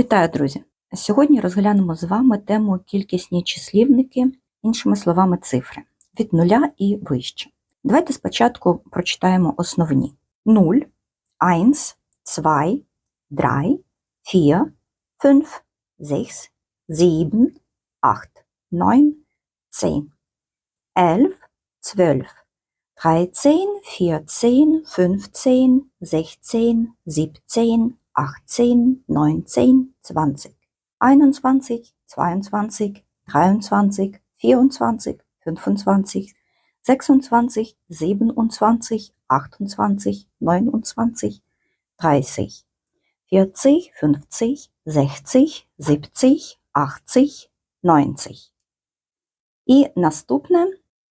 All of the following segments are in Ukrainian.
Вітаю, друзі! Сьогодні розглянемо з вами тему кількісні числівники, іншими словами, цифри від нуля і вище. Давайте спочатку прочитаємо основні: 0, 1, 2, 3, 4, 5, 6, 7, 8, 9, 10, 11, 12, 13, 14, 15, 16, 17, 18, 19, 20, 21, 22, 23, 24, 25, 26, 27, 28, 29, 30, 40, 50, 60, 70, 80, 90. І наступне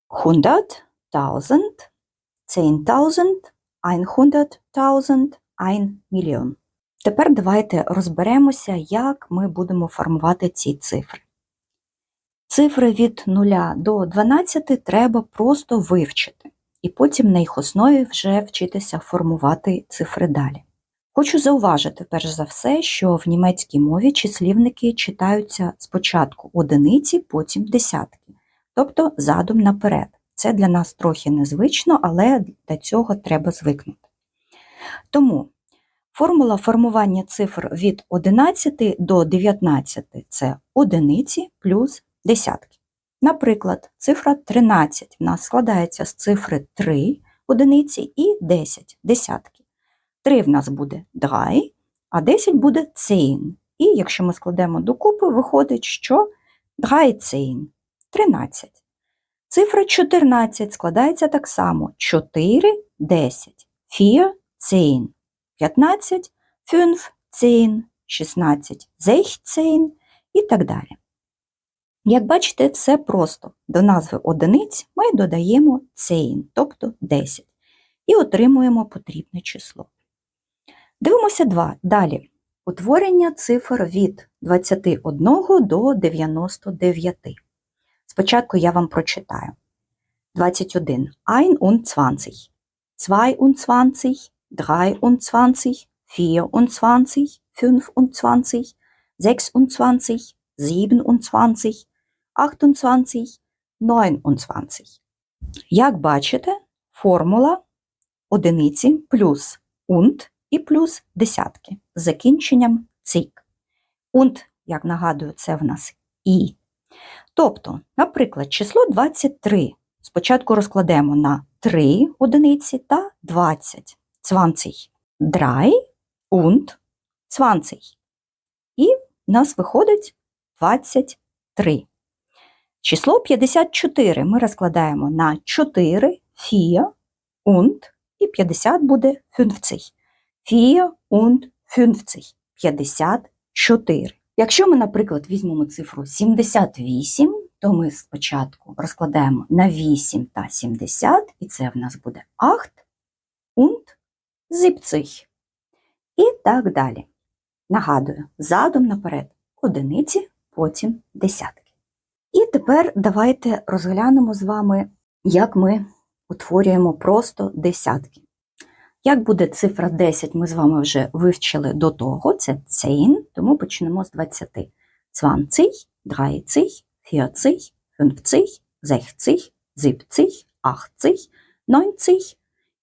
100, 1000, 10.000, 100.000, 1 мільйон. Тепер давайте розберемося, як ми будемо формувати ці цифри. Цифри від 0 до 12 треба просто вивчити, і потім на їх основі вже вчитися формувати цифри далі. Хочу зауважити, перш за все, що в німецькій мові числівники читаються спочатку одиниці, потім десятки, тобто задум наперед. Це для нас трохи незвично, але до цього треба звикнути. Тому формула формування цифр від 11 до 19 це одиниці плюс десятки. Наприклад, цифра 13 в нас складається з цифри 3 одиниці і 10 десятки. 3 в нас буде 3, а 10 буде 10. І якщо ми складемо докупи, виходить, що 13 – 13. Цифра 14 складається так само 4, 10, 4, 10, 15, 15, 16, 16 і так далі. Як бачите, все просто. До назви одиниць ми додаємо цейн, тобто 10, і отримуємо потрібне число. Дивимося два. далі. Утворення цифр від 21 до 99. Спочатку я вам прочитаю. 21. Ein und zwanzig. 22, 23, 24, 25, 26, 27, 28, 29. Як бачите, формула одиниці плюс und і плюс десятки з закінченням цик. Und, як нагадую, це в нас і. Тобто, наприклад, число 23 спочатку розкладемо на 3 одиниці та 20. 20. Drei und 20. І в нас виходить 23. Число 54 ми розкладаємо на 4, 4 und і 50 буде 50. 4 und 50. 54. Якщо ми, наприклад, візьмемо цифру 78, то ми спочатку розкладаємо на 8 та 70, і це в нас буде 8 und 70. І так далі. Нагадую, задом наперед одиниці, потім десятки. І тепер давайте розглянемо з вами, як ми утворюємо просто десятки. Як буде цифра 10, ми з вами вже вивчили до того, це цейн, тому почнемо з 20. 20, 30, 40, 50, 60, 70, 80, 90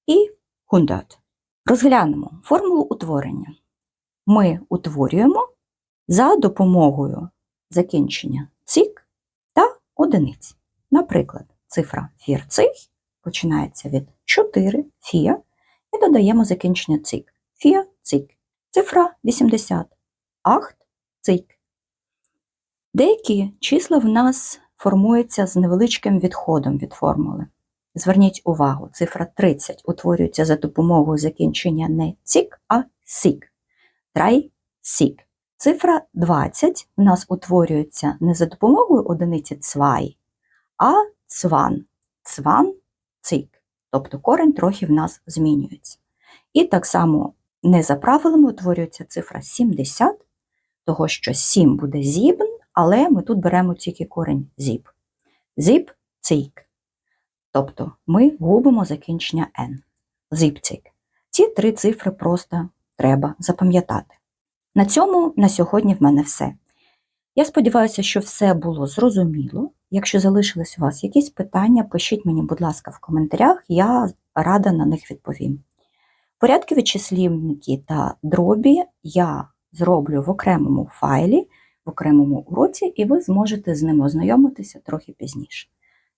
і 100. Розглянемо формулу утворення. Ми утворюємо за допомогою закінчення цік та одиниць. Наприклад, цифра 40 починається від 4, 4 і додаємо закінчення цик. 4 цик. Цифра 80. 8 цик. Деякі числа в нас формуються з невеличким відходом від формули. Зверніть увагу, цифра 30 утворюється за допомогою закінчення не цік, а сік. Трай сік. Цифра 20 в нас утворюється не за допомогою одиниці цвай, а цван. Цван цик. Тобто корень трохи в нас змінюється. І так само не за правилами утворюється цифра 70, того що 7 буде зібн, але ми тут беремо тільки корень зіб. Зіб цик. Тобто ми губимо закінчення N. Зіпцік. Ці три цифри просто треба запам'ятати. На цьому на сьогодні в мене все. Я сподіваюся, що все було зрозуміло. Якщо залишились у вас якісь питання, пишіть мені, будь ласка, в коментарях, я рада на них відповім. Порядкові числівники та дробі я зроблю в окремому файлі, в окремому уроці, і ви зможете з ними ознайомитися трохи пізніше.